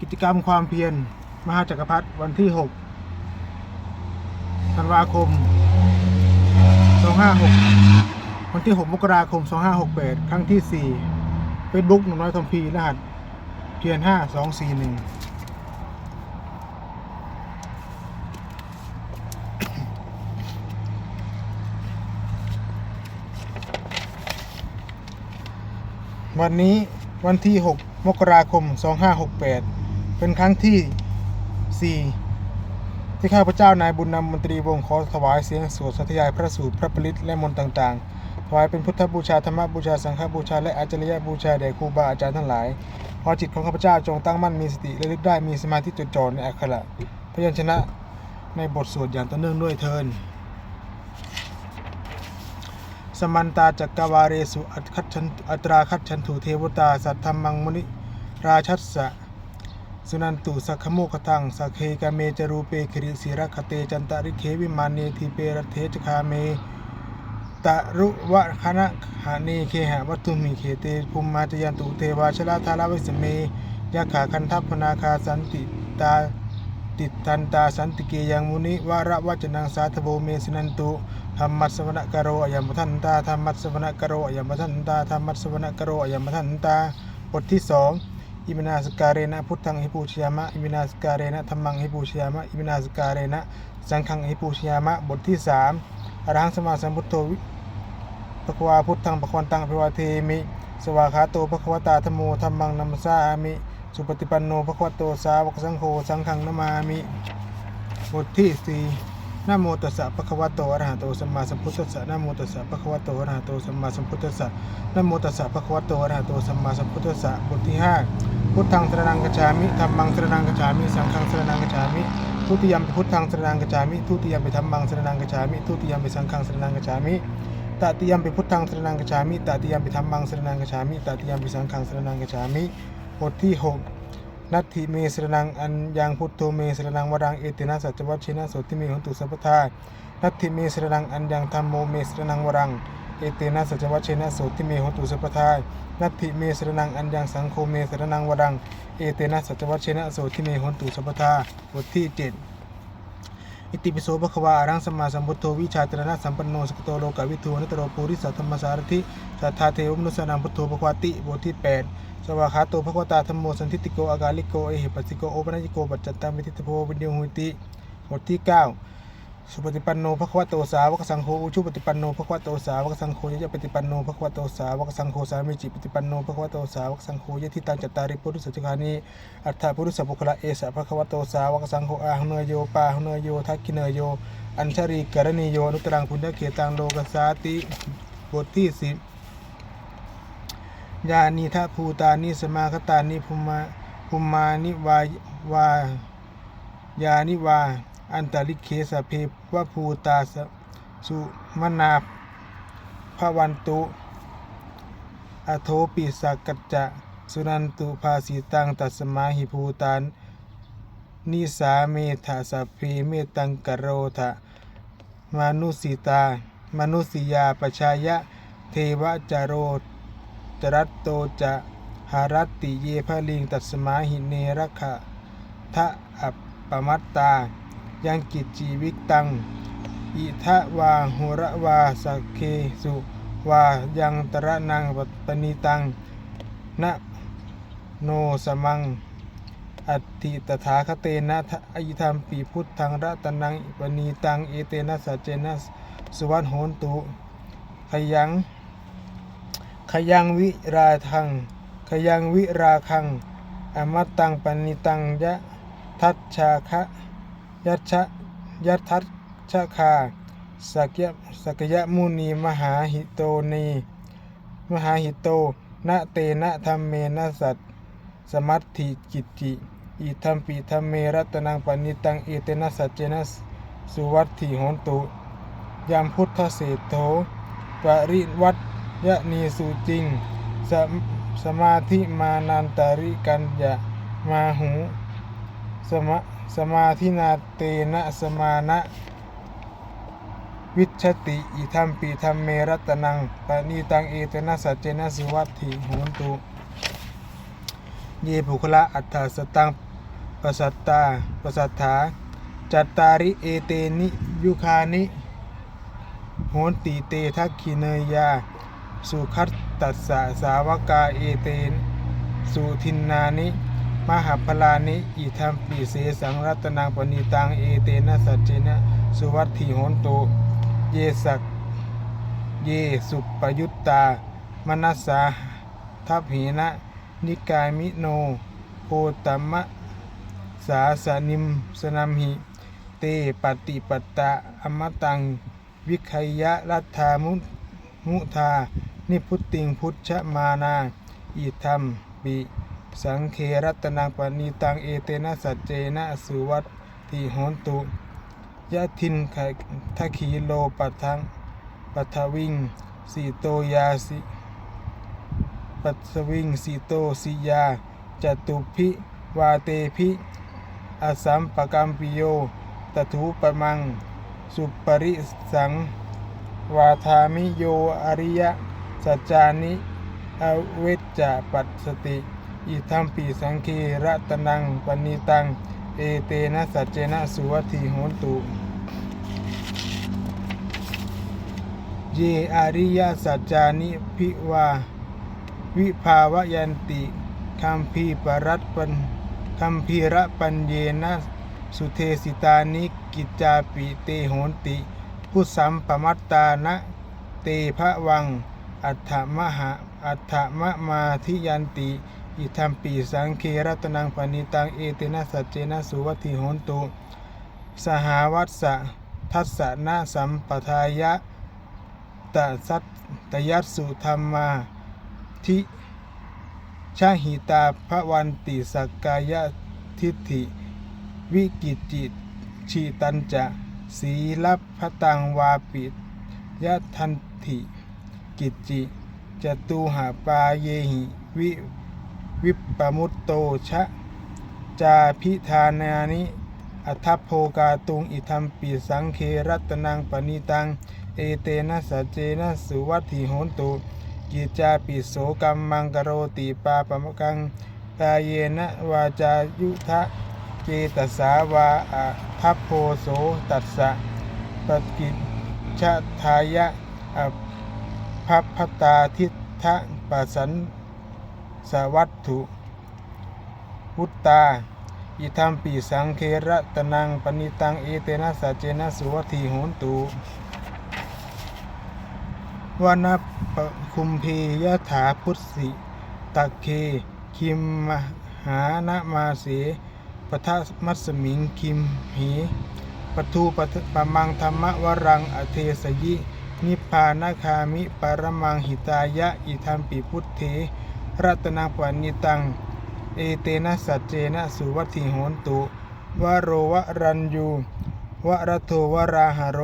กิจกรรมความเพียรมหาจักรพรรดิวันที่ 6 ธันวาคม 256 วันที่ 6 มกราคม 2568 ครั้งที่ 4 Facebook หนุ่มน้อยทอมพีรหัสเพียร5241วันนี้วันที่ 6 มกราคม 2568 เป็นครั้งที่ 4 ที่ข้าพเจ้านายบุญนำมนตรีวงขอถวายเสียงสวดสัทยายพระสูตรพระปริตและมนต์ต่างๆ ถวายเป็นพุทธบูชาธรรมบูชาสังฆบูชาและอาจารยบูชาแด่ครูบาอาจารย์ทั้งหลายขอจิตของข้าพเจ้าจงตั้งมั่นมีสติระลึกได้มีสมาธิจดจ่อในอักขระพยัญชนะในบทสวดอย่างต่อเนื่องด้วยเทินสมันตาจักกวาเรสุอัตคัตชันอัตราคัตชันถุเทวตาสัทธรรมังมุนิราชัสสะ สุนันตุสักขโมคตังสักเคกาเมจรูเปคริสิรคเตจันตริเควิมานเนทิเปรเทจคาเมตะรุวะคณะหาเนเคหะวัตุมิเคเตภูมิมาจยันตุเทวาชลาธาราวิสเมยะขาคันทัพพนาคาสันติตาติดทันตาสันติเกยังมุนิวาระวัจนังสาธโบเมสนันตุธรรมัสสวนกโรอยัมทันตาธรรมัสสวนกโรอยัมทันตาธรรมัสสวนกโรอยัมทันตาบทที่สอง อิมินาสการเรนะพุทธังหิปูชยามะอิมินาสการเรนะธรรมังหิปูชยามะอิมินาสการเรนะสังฆังหิปูชยามะบทที่สามอรหังสมาสัมพุทโธวิปะควาพุทธังปะควันตังภิวาเทมิ สวากาโตภควตาธโมธรรมังนัมสสามิ สุปฏิปันโนภควโตสาวกสังโฆสังฆังนามามิบทที่สี่ นะโมตัสสะภะคะวะโตอะระหะโตสัมมาสัมพุทธัสสะนะโมตัสสะภะคะวะโตอะระหะโตสัมมาสัมพุทธัสสะนะโมตัสสะภะคะวะโตอะระหะโตสัมมาสัมพุทธัสสะบทที่ห้าพุทธังสรณังกัจฉามิธัมมังสรณังกัจฉามิสังฆังสรณังกัจฉามิทุติยมปิพุทธังสรณังกัจฉามิทุติยมปิธัมมังสรณังกัจฉามิทุติยมปิสังฆังสรณังกัจฉามิตติยมปิพุทธังสรณังกัจฉามิตติยมปิธัมมังสรณังกัจฉามิตติยมปิสังฆังสรณังกัจฉามิบทที่หก นัตถิเมสรนังอันยังพุทโธเมสรนังวรังเอตินะสัจวัชชินะโสติเมหุนตุสัพพทานัตถิเมสรนังอันยังธรรมโมเมสรนังวรังเอตินะสัจวัชชินะโสติเมหุตุสัพพทานัตถิเมสรนังอันยังสังโฆเมสรนังวรัง เอตินะสัจวัชชินะโสติเมหุตุสัพพทาบทที่เจ็ดอิติปิโสภควาอารังสมมาสัมพุทโธวิชาตรณะสัมปันโนสกโตโลกวิทูนิตโรปุริสัทธรรมสารถิสัทธาเทวมนุสนังพุทโธภควาติบทที่8 สวากขาโตภควตาธรรมโมสันทิติโกอากาลิโกเอหิปัสสิโกโอปนัญญิโกปัจจตตังวิทิตโพวิญญโหุติบทที่ 9 สุปฏิปันโนภควโตสาวกสังโฆอุชุปฏิปันโนภควโตสาวกสังโฆยะยะปฏิปันโนภควโตสาวกสังโฆสามิจิปฏิปันโนภควโตสาวกสังโฆยะทิตังจตตาริปุริสจุคานีอัฏฐปุริสปุคละเอสะภควโตสาวกสังโฆอาหเนยโยปาหเนยโยทักขิเนยโยอัญชรีกรณีโยนุตรังพุญญเขตังโลกสาติบทที่สิบ ยานิทะภูตานิสมาคตานิภูมาภูมานิวาวายานิวา อันตริเคสเพวภูตาสสุมนาภวันตุอโทปิสักกัจจะสุนันตุภาสีตังตัสมาหิภูตานนิสาเมธาสัพเพเมตังกโรธะมนุสิตามนุสิยาปชายะ เทวจโร จรัตโตจะหารัตติเยพลิงตัสมาหิเนรคะทะอัปปมัตตา ยังกิจจีวิกตัง อิทะวาหุระวาสเคสุวายังตระนังปณิตังนะโนสมัง อัตติตถาคเตนะทะอิธรรมปีพุทธังรัตนังปณีตัง เอเตนะสัจเจนะสุวัตโหนตุขยัง ขยังวิราทัง ขยังวิราคัง อมตตังปณีตังยะทัชชาคะยัชชะยัตทัชชะคาสักยะสักยะมุนีมหาหิโตนีมหาหิโตนะเตนะธรรมเมนะสัตสมัตถิกิจจิอิทัมปิทัมเมรัตนังปณิตังเอเตนะสัจเจนะสุวัตถิโหนตุยามพุทธเศโธปริวัต ยะนีสุจริงสมสมาธิมานันตาริกัญญะมาหูสมาสมาธินาเตนะสมานะวิชติอิทัมปิทัมเมรัตนังปณิตังเอเตนะสัจเจนะสุวัตถิโหนตุเยปุคละอัฏฐสตังปปสัตตาปสัทธาจัตตาริเอเตนิยุคานิโหนติเตทักขิเนยยา สุขัตตัสสะสาวกาเอเตน สุทินนานิ มหาพลานิ อิทัมปิเสสังรัตนังปณิตังเอเตนะสัจเจนะ สุวัตถิโหนโต เยสักเยสุปยุตตามนัสสาทัพเหนะ นิกายมิโนโพตมะสาสนิมสนัมหิ เตปฏิปตตาอมตัง วิคยะรัฐามุมุทา นิพุตติงพุทธมานาอิธรรมปิสังเครัตนังปณิตังเอเตนะสัจเจนะสุวัตติโหนตุยะทินไขทัคคีโลปัทังปัทวิงสีโตยาสิปัสวิงสีโตสิยาจตุพิวาเตพิอสัมปกัมปิโยตถูปมัง สุปริสัง วาทามิโยอริยะ สัจจานิอเวจจะปัสสติ อิทัมปีสังคีรัตนังปณิตัง เอเตนะสัจเจนะสุวัติโหนตุ เยอริยสัจจานิพิวา วิภาวยันติคัมภีปรัตปันคัมภีระปัญเยนะสุเทสิตานิกิจจาปิเตโหนติ พุสัมปมัตตานะเตภะวัง อัฏฐมหาอัฏฐมะมาทิยันติอิทัมปีสังเครัตนังปณิตังเอเตนะสัจเจนะสุวัติโหนตุ สหาวัสสะทัสสะนะสัมปทายะตสัตตยัสสุธรรมาทิชาหิตาพระวันติสักกายทิฏฐิ วิกิจจิตชีตันจะสีลับพตังวาปิยะทันถิ กิจจิจตุหาปาเยหิวิวิปปมุตโตชะ จาพิธานานิ อัทพโพกาตุงอิทัมปีสังเครัตนังปณิตัง เอเตนะสัจเจนะสุวัตถิโหนตุกิจจาปิโสกัมมังกโรติปาปมกังกายเยนะวาจายุทะเจตสาวาอะทัพโพโสตัสสะปกิจชะทายะอภ พัพตาทิทะปัสสันสวัตถุพุตตา อิทัมปีสังเคระตนังปณิตังเอเตนะสัจเจนะสุวัตถิโหนตุวานาปคุมพียถาพุทธิตะเคคิมมหานะมาเสปทัสมัสมิงคิมหีปทูปทปมังธรรมวรังอเทสยิ นิพพานาคามิปรมังหิตายะอิทัมปิพุทเถรัตนังปณิตัง เอเตนะสัจเจนะสุวัตถิโหนตุวโรวรัญยูวรโทวราหโร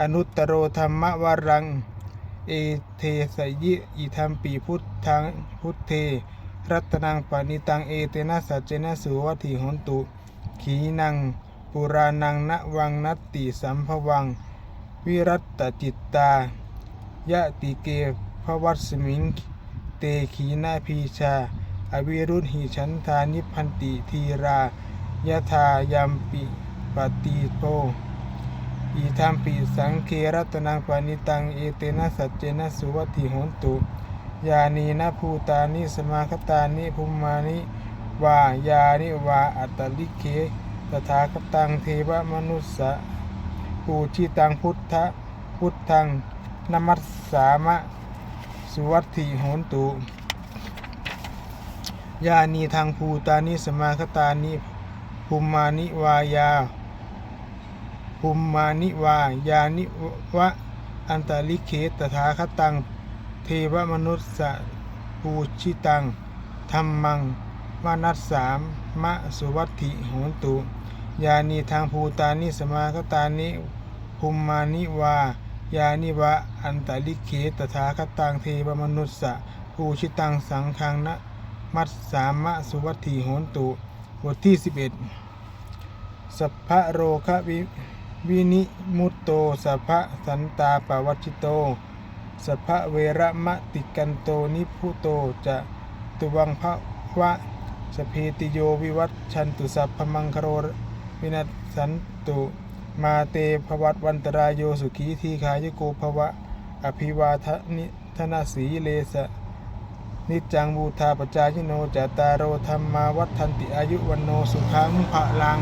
อนุตตโรธรรมวรัง เอเทสยิอิธรรมปีพุทธังพุทเท รัตนังปณิตังเอเตนะสัจเจนะสุวัตถิโหนตุ ขีนัง ปุรานังนวังนัตติสัมภวัง วิรัตตจิตตายะติเกภวัสมิง เตขีนาพีชา อวิรุธหิฉันทานิพันติทีรายะทายัมปิปฏิโพอีธรรมปีสังเครัตนังปานิตังเอเตนะสัจเจนะสุวัตถิโหนตุ ยานีนะภูตานิสมาคตานิภูมานิวายานิวาอัตตลิเคตถาคตังเทวมนุสสะ ปูชิตังพุทธะพุทธังนมัสสามะ สุวัตถิโหนตุยานีทางภูตานิสมาคตานิภูมานิวายาภูมานิวายานิวะอันตาลิเคตถาคตัง เทวมนุษสะปูชิตังธรรมังมานัสสามมะสุวัตถิโหนตุยานีทางภูตานิสมาคตานิ ภูมมานิวา ยานิวะ อันตลิเคตถาคตังเทวมนุษสะปูชิตังสังคังนะมัสสามะสุวัตถีโหนตุบทที่ 11 สัพพะโรคะวิวินิมุตโต สัพพะสันตาปวัชิโต สัพพะเวระมะติกันโตนิพุโตจะตุวังพระวะสเพติโยวิวัตชันตุสัพพมังคโรวินัสันตุ มาเตภวัตวันตรายโยสุขีทีขายโกภวะ อภิวาทนิธนาสีเลสะ นิจจังบูธาปจายโนจตารโรธรรมาวัฏทันติอายุวันโนสุขังภะลัง